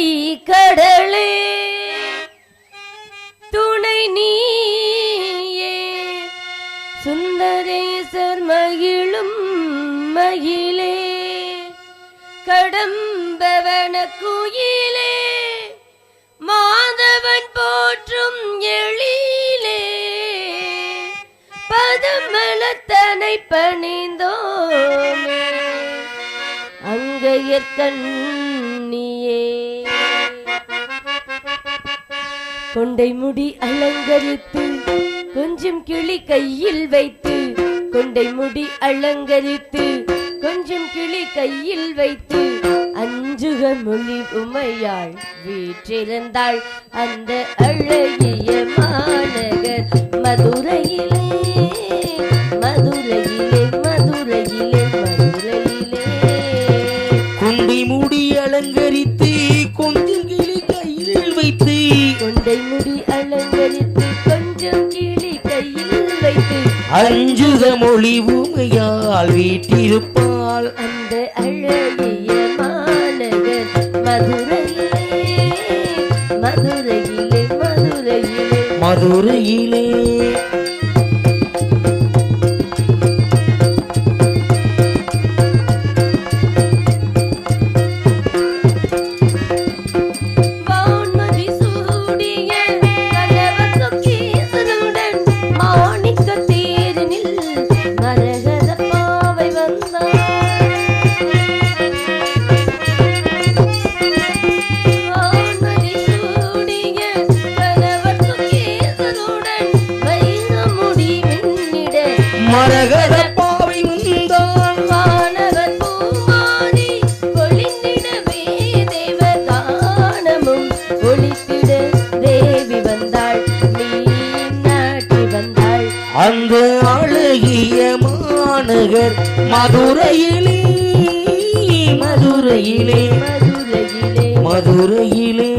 கங்கை கடலே துணை நீயே. சுந்தரேசர் மகிழும் மகிழே கடம்பவன குயிலே மாதவன் போற்றும் எழிலே. பதமலத்தனை பணிந்தோமே அங்கையற்கண்ணியே கொண்டை முடி அலங்கரித்து கொஞ்சம் கிளி கையில் வைத்து கொண்டை முடி அலங்கரித்து கொஞ்சம் கிளி கையில் வைத்து அஞ்சுக மொழி உமையாள் வீற்றிருந்தாள் அந்த அழகிய மாநகர். மதுரையிலே மதுரையிலே மதுரையிலே மதுரையிலே. குண்டை முடி அலங்கரித்து கொஞ்சம் கிளி வைத்து கொண்டை முடி அலங்கரித்து கொஞ்சம் கிளி கையில் வைத்து அஞ்சுக மொழி ஊமையால் வீட்டிருப்பாள். அந்த அழகிய மாநகர் மதுரையிலே மதுரையிலே மதுரையிலே. மதுரையிலே மரகத பாவை உந்தான் வானவர் பூமாரி பொழிந்திடவே தேவகானமும் ஒளித்திட தேவி வந்தாள் வந்தாள். அந்த அழகிய மாநகர் மதுரையிலே மதுரையிலே மதுரையிலே. மதுரையிலே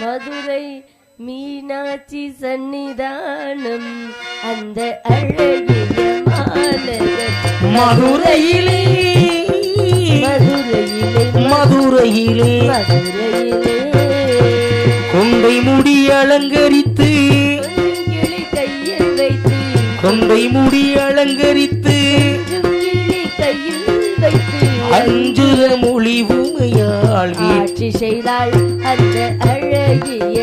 மதுரை மீனாட்சி சன்னிதானம் அந்த அழகிய மாநகர். மதுரையிலே. மதுரையிலே. மதுரையிலே. மதுரையிலே. கொண்டை முடி அலங்கரித்து. தொண்டை முடி அலங்கரித்து கொஞ்சம் கையில் வைத்து மொழி உமையாள் ஆட்சி செய்தாள் அந்த அழகிய